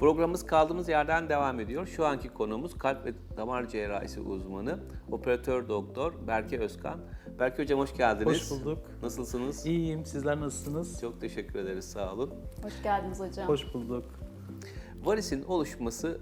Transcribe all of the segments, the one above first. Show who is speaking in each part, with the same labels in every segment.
Speaker 1: Programımız kaldığımız yerden devam ediyor. Şu anki konuğumuz kalp ve damar cerrahisi uzmanı, operatör doktor Berke Özkan. Berke Hocam hoş geldiniz.
Speaker 2: Hoş bulduk.
Speaker 1: Nasılsınız?
Speaker 2: İyiyim. Sizler nasılsınız?
Speaker 1: Çok teşekkür ederiz, sağ olun.
Speaker 3: Hoş geldiniz hocam.
Speaker 2: Hoş bulduk.
Speaker 1: Varisin oluşması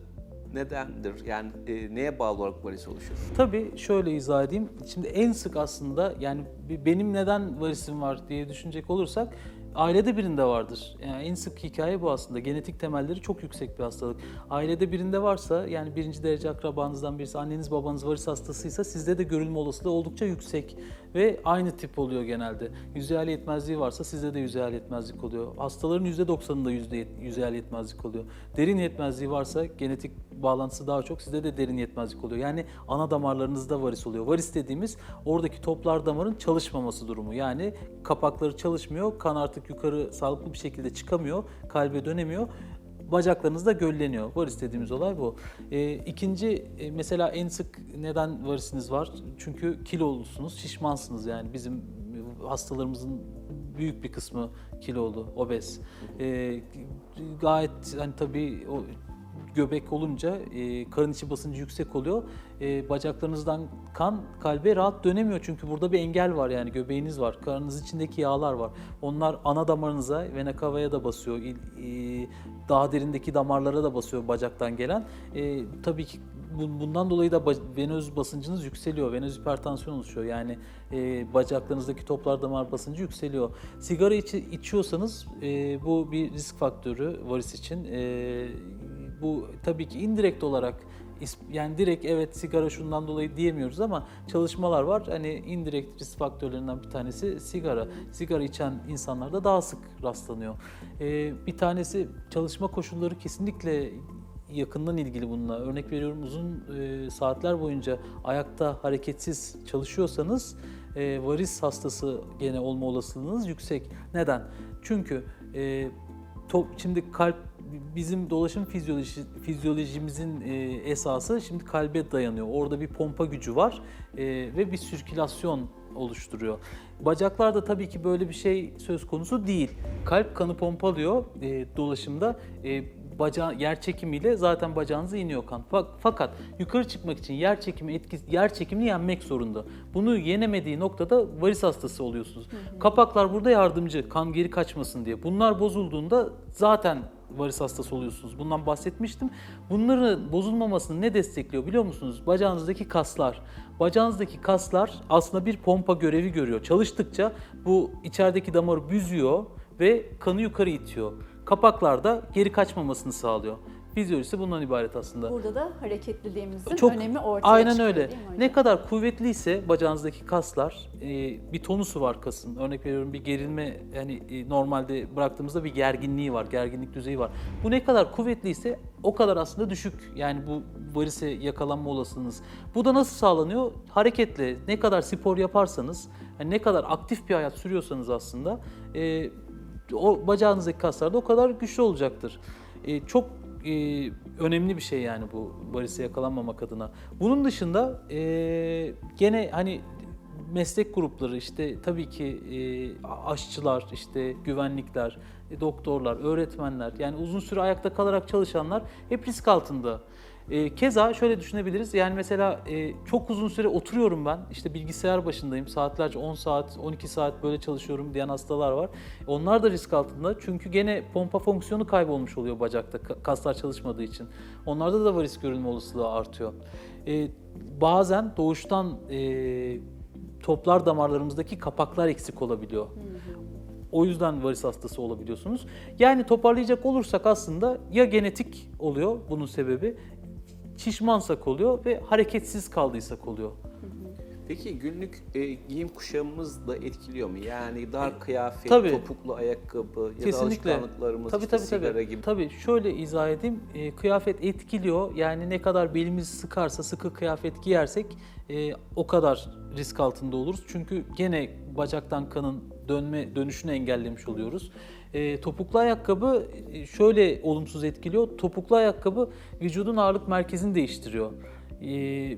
Speaker 1: nedendir? Yani e, neye bağlı olarak varis oluşur?
Speaker 2: Tabii şöyle izah edeyim. Şimdi en sık aslında yani benim neden varisim var diye düşünecek olursak ailede birinde vardır. Yani en sık hikaye bu aslında. Genetik temelleri çok yüksek bir hastalık. Ailede birinde varsa yani birinci derece akrabanızdan birisi, anneniz babanız varis hastasıysa sizde de görülme olasılığı oldukça yüksek ve aynı tip oluyor genelde. Yüzeyel yetmezliği varsa sizde de yüzeyel yetmezlik oluyor. Hastaların %90'ında yüzde yüzeyel yetmezlik oluyor. Derin yetmezliği varsa genetik bağlantısı daha çok sizde de derin yetmezlik oluyor. Yani ana damarlarınızda varis oluyor. Varis dediğimiz oradaki toplar damarın çalışmaması durumu. Yani kapakları çalışmıyor, kan artık yukarı sağlıklı bir şekilde çıkamıyor, kalbe dönemiyor bacaklarınızda gölleniyor. Varis dediğimiz olay bu. Ee, ikinci e, mesela en sık neden varisiniz var? Çünkü kilolusunuz, şişmansınız yani bizim e, hastalarımızın büyük bir kısmı kilolu, obez. Ee, gayet hani tabii o göbek olunca e, karın içi basıncı yüksek oluyor. E, bacaklarınızdan kan kalbe rahat dönemiyor çünkü burada bir engel var yani göbeğiniz var. Karnınız içindeki yağlar var. Onlar ana damarınıza, vena cava'ya da basıyor. E, daha derindeki damarlara da basıyor bacaktan gelen. E, tabii ki bu- bundan dolayı da venöz basıncınız yükseliyor. Venöz hipertansiyon oluşuyor. Yani e, bacaklarınızdaki toplar damar basıncı yükseliyor. Sigara içi, içiyorsanız e, bu bir risk faktörü varis için. E, bu tabii ki indirekt olarak yani direkt evet sigara şundan dolayı diyemiyoruz ama çalışmalar var. Hani indirekt risk faktörlerinden bir tanesi sigara. Sigara içen insanlarda daha sık rastlanıyor. Ee, bir tanesi çalışma koşulları kesinlikle yakından ilgili bununla. Örnek veriyorum uzun e, saatler boyunca ayakta hareketsiz çalışıyorsanız e, varis hastası gene olma olasılığınız yüksek. Neden? Çünkü e, top, şimdi kalp bizim dolaşım fizyoloji, fizyolojimizin e, esası şimdi kalbe dayanıyor. Orada bir pompa gücü var e, ve bir sirkülasyon oluşturuyor. Bacaklarda tabii ki böyle bir şey söz konusu değil. Kalp kanı pompalıyor e, dolaşımda. E, baca yer çekimiyle zaten bacağınıza iniyor kan. Fa- Fakat yukarı çıkmak için yer çekimi etkisi yer çekimini yenmek zorunda. Bunu yenemediği noktada varis hastası oluyorsunuz. Kapaklar burada yardımcı kan geri kaçmasın diye. Bunlar bozulduğunda zaten varis hastası oluyorsunuz. Bundan bahsetmiştim. Bunların bozulmamasını ne destekliyor biliyor musunuz? Bacağınızdaki kaslar. Bacağınızdaki kaslar aslında bir pompa görevi görüyor. Çalıştıkça bu içerideki damarı büzüyor ve kanı yukarı itiyor. Kapaklar da geri kaçmamasını sağlıyor. Fizyolojisi bundan ibaret aslında.
Speaker 3: Burada da hareketliliğimizin
Speaker 2: Çok
Speaker 3: önemi ortaya
Speaker 2: aynen
Speaker 3: çıkıyor
Speaker 2: öyle.
Speaker 3: değil mi hocam?
Speaker 2: Ne kadar kuvvetliyse bacağınızdaki kaslar, e, bir tonusu var kasın. Örnek veriyorum bir gerilme yani e, normalde bıraktığımızda bir gerginliği var, gerginlik düzeyi var. Bu ne kadar kuvvetliyse o kadar aslında düşük. Yani bu varise yakalanma olasılığınız. Bu da nasıl sağlanıyor? Hareketle ne kadar spor yaparsanız, yani ne kadar aktif bir hayat sürüyorsanız aslında e, o bacağınızdaki kaslar da o kadar güçlü olacaktır. E, çok e, önemli bir şey yani bu varise yakalanmamak adına. Bunun dışında e, gene hani meslek grupları işte tabii ki e, aşçılar, işte güvenlikler, e, doktorlar, öğretmenler yani uzun süre ayakta kalarak çalışanlar hep risk altında. E, keza şöyle düşünebiliriz. Yani mesela e, çok uzun süre oturuyorum ben. işte bilgisayar başındayım. Saatlerce 10 saat, 12 saat böyle çalışıyorum diyen hastalar var. Onlar da risk altında. Çünkü gene pompa fonksiyonu kaybolmuş oluyor bacakta ka- kaslar çalışmadığı için. Onlarda da varis görülme olasılığı artıyor. E, bazen doğuştan e, toplar damarlarımızdaki kapaklar eksik olabiliyor. O yüzden varis hastası olabiliyorsunuz. Yani toparlayacak olursak aslında ya genetik oluyor bunun sebebi, şişmansak oluyor ve hareketsiz kaldıysak oluyor.
Speaker 1: Peki günlük e, giyim kuşamımız da etkiliyor mu? Yani dar kıyafet,
Speaker 2: Tabii.
Speaker 1: topuklu ayakkabı ya
Speaker 2: Kesinlikle.
Speaker 1: da alışkanlıklarımız
Speaker 2: Tabii
Speaker 1: işte
Speaker 2: tabii
Speaker 1: sigara
Speaker 2: tabii.
Speaker 1: gibi.
Speaker 2: Tabii şöyle izah edeyim. E, kıyafet etkiliyor. Yani ne kadar belimiz sıkarsa, sıkı kıyafet giyersek e, o kadar risk altında oluruz. Çünkü gene bacaktan kanın dönme dönüşünü engellemiş oluyoruz. E, topuklu ayakkabı e, şöyle olumsuz etkiliyor. Topuklu ayakkabı vücudun ağırlık merkezini değiştiriyor. E,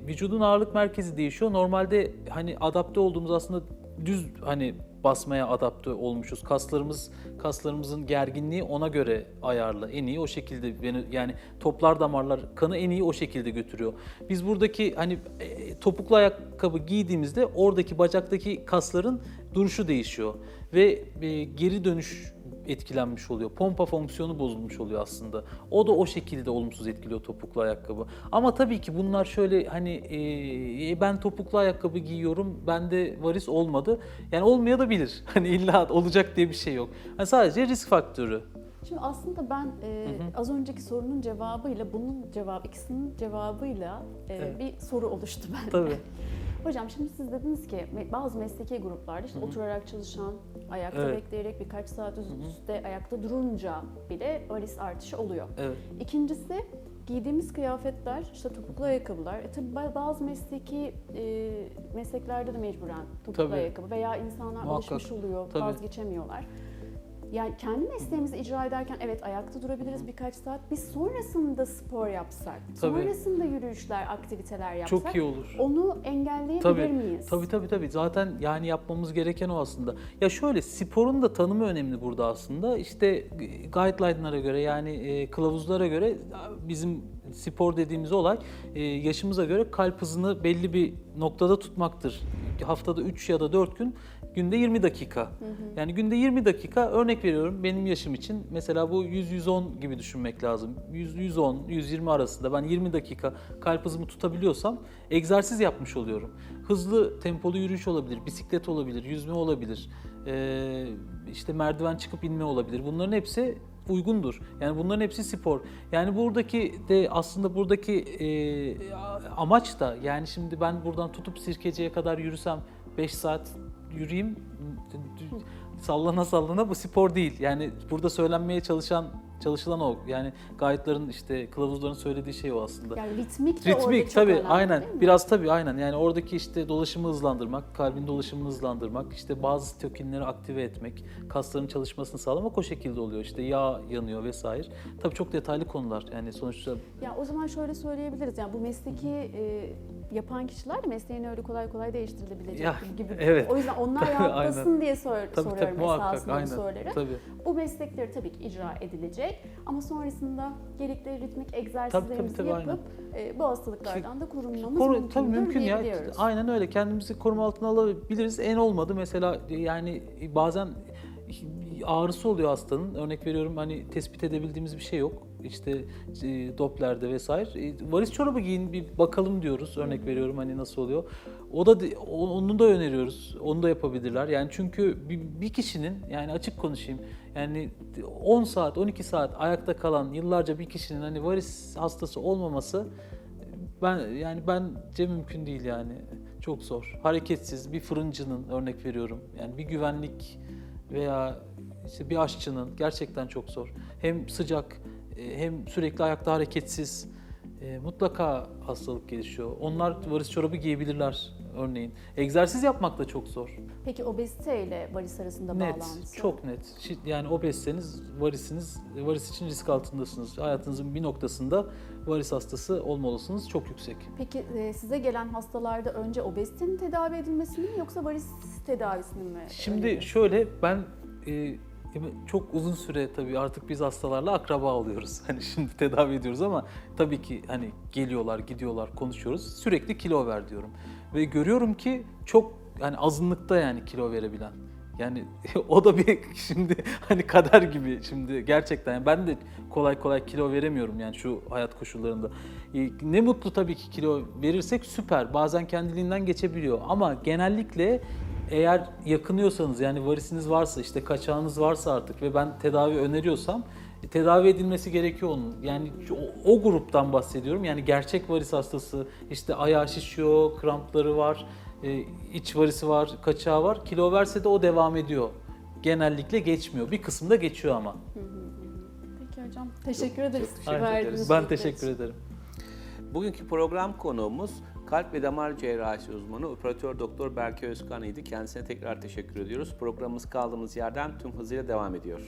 Speaker 2: vücudun ağırlık merkezi değişiyor. Normalde hani adapte olduğumuz aslında düz hani basmaya adapte olmuşuz. Kaslarımız kaslarımızın gerginliği ona göre ayarlı. En iyi o şekilde yani toplar damarlar kanı en iyi o şekilde götürüyor. Biz buradaki hani e, topuklu ayakkabı giydiğimizde oradaki bacaktaki kasların duruşu değişiyor ve e, geri dönüş etkilenmiş oluyor. Pompa fonksiyonu bozulmuş oluyor aslında. O da o şekilde olumsuz etkiliyor topuklu ayakkabı. Ama tabii ki bunlar şöyle hani e, ben topuklu ayakkabı giyiyorum, bende varis olmadı. Yani olmaya da bilir. Hani illa olacak diye bir şey yok. Hani sadece risk faktörü.
Speaker 3: Şimdi aslında ben e, az önceki sorunun cevabıyla bunun cevabı ikisinin cevabıyla e,
Speaker 2: Evet.
Speaker 3: bir soru oluştu bende.
Speaker 2: Tabii.
Speaker 3: Hocam şimdi siz dediniz ki bazı mesleki gruplarda işte oturarak çalışan, ayakta
Speaker 2: Evet.
Speaker 3: bekleyerek birkaç saat üst üste ayakta durunca bile varis artışı oluyor.
Speaker 2: Evet.
Speaker 3: İkincisi giydiğimiz kıyafetler, işte topuklu ayakkabılar. E tabii ba- bazı mesleki e, mesleklerde de mecburen topuklu
Speaker 2: Tabii.
Speaker 3: ayakkabı veya insanlar
Speaker 2: Muhakkak.
Speaker 3: alışmış oluyor,
Speaker 2: Tabii.
Speaker 3: vazgeçemiyorlar. Yani kendi mesleğimizi icra ederken evet ayakta durabiliriz birkaç saat. Biz sonrasında spor yapsak,
Speaker 2: Tabii.
Speaker 3: sonrasında yürüyüşler, aktiviteler yapsak
Speaker 2: Çok iyi olur.
Speaker 3: onu engelleyebilir
Speaker 2: Tabii,
Speaker 3: miyiz?
Speaker 2: tabii tabii tabii. Zaten yani yapmamız gereken o aslında. Ya şöyle sporun da tanımı önemli burada aslında. İşte guideline'lara göre yani e, kılavuzlara göre bizim spor dediğimiz olay e, yaşımıza göre kalp hızını belli bir noktada tutmaktır. Haftada 3 ya da 4 gün günde 20 dakika. Yani günde 20 dakika örnek veriyorum benim yaşım için mesela bu 100-110 gibi düşünmek lazım. 100-110, 120 arasında ben 20 dakika kalp hızımı tutabiliyorsam egzersiz yapmış oluyorum. Hızlı tempolu yürüyüş olabilir, bisiklet olabilir, yüzme olabilir, ee, işte merdiven çıkıp inme olabilir. Bunların hepsi uygundur. Yani bunların hepsi spor. Yani buradaki de aslında buradaki e, amaç da yani şimdi ben buradan tutup Sirkeci'ye kadar yürüsem 5 saat yürüyeyim sallana sallana bu spor değil. Yani burada söylenmeye çalışan çalışılan o. Yani gayetlerin işte kılavuzların söylediği şey o aslında.
Speaker 3: Yani ritmik de orada
Speaker 2: Ritmik
Speaker 3: çok
Speaker 2: tabii
Speaker 3: önemli,
Speaker 2: aynen.
Speaker 3: değil mi?
Speaker 2: Biraz tabii aynen. Yani oradaki işte dolaşımı hızlandırmak, kalbin dolaşımını hızlandırmak, işte bazı tokinleri aktive etmek, kasların çalışmasını sağlamak o şekilde oluyor. İşte yağ yanıyor vesaire. Tabii çok detaylı konular. Yani sonuçta
Speaker 3: Ya o zaman şöyle söyleyebiliriz. Yani bu mesleki e, yapan kişiler de mesleğini öyle kolay kolay değiştirilebilecek
Speaker 2: Ya,
Speaker 3: gibi.
Speaker 2: evet.
Speaker 3: O yüzden onlar
Speaker 2: Tabii,
Speaker 3: rahatlasın diye sor,
Speaker 2: tabii
Speaker 3: soruyorum
Speaker 2: tabii muhakkak
Speaker 3: esasında
Speaker 2: aynen.
Speaker 3: bu soruları.
Speaker 2: Tabii.
Speaker 3: Bu meslekleri tabii ki icra edilecek ama sonrasında gerekli ritmik egzersizlerimizi
Speaker 2: tabii,
Speaker 3: yapıp e, bu hastalıklardan da korunmamız
Speaker 2: Koru,
Speaker 3: mümkündür
Speaker 2: tabii mümkün ya. Aynen öyle. Kendimizi koruma altına alabiliriz. En olmadı mesela yani bazen ağrısı oluyor hastanın. Örnek veriyorum hani tespit edebildiğimiz bir şey yok. İşte e, Doppler'de vesaire. E, varis çorabı giyin bir bakalım diyoruz. Örnek veriyorum hani nasıl oluyor. O da onu da öneriyoruz. Onu da yapabilirler. Yani çünkü bir, bir kişinin yani açık konuşayım. Yani 10 saat, 12 saat ayakta kalan yıllarca bir kişinin hani varis hastası olmaması ben yani bence mümkün değil yani. Çok zor. Hareketsiz bir fırıncının örnek veriyorum. Yani bir güvenlik veya işte bir aşçının gerçekten çok zor. Hem sıcak e, hem sürekli ayakta hareketsiz. E, mutlaka hastalık gelişiyor. Onlar varis çorabı giyebilirler örneğin. Egzersiz yapmak da çok zor.
Speaker 3: Peki obezite ile varis arasında
Speaker 2: Net,
Speaker 3: bağlantısı?
Speaker 2: çok net. Yani obezseniz varisiniz, varis için risk altındasınız. Hayatınızın bir noktasında varis hastası olma olasılığınız çok yüksek.
Speaker 3: Peki e, size gelen hastalarda önce obezitenin tedavi edilmesini mi yoksa varis tedavisini mi?
Speaker 2: Şimdi şöyle ben e, çok uzun süre tabii artık biz hastalarla akraba oluyoruz. Hani şimdi tedavi ediyoruz ama tabii ki hani geliyorlar, gidiyorlar, konuşuyoruz. Sürekli kilo ver diyorum. Ve görüyorum ki çok yani azınlıkta yani kilo verebilen. Yani o da bir şimdi hani kader gibi şimdi gerçekten yani ben de kolay kolay kilo veremiyorum yani şu hayat koşullarında. E, Ne mutlu tabii ki kilo verirsek süper. Bazen kendiliğinden geçebiliyor ama genellikle eğer yakınıyorsanız yani varisiniz varsa işte kaçağınız varsa artık ve ben tedavi öneriyorsam e, tedavi edilmesi gerekiyor onun. Yani o, o gruptan bahsediyorum. Yani gerçek varis hastası işte ayağı şişiyor, krampları var, e, iç varisi var, kaçağı var. Kilo verse de o devam ediyor. Genellikle geçmiyor. Bir kısımda geçiyor ama.
Speaker 3: Peki hocam. Teşekkür ederiz.
Speaker 2: Aynen.
Speaker 3: verdiğiniz
Speaker 2: Ben
Speaker 3: bilgiler
Speaker 2: teşekkür ederim.
Speaker 1: Bugünkü program konuğumuz kalp ve damar cerrahisi uzmanı operatör doktor Berke Özkan idi. Kendisine tekrar teşekkür ediyoruz. Programımız kaldığımız yerden tüm hızıyla devam ediyor.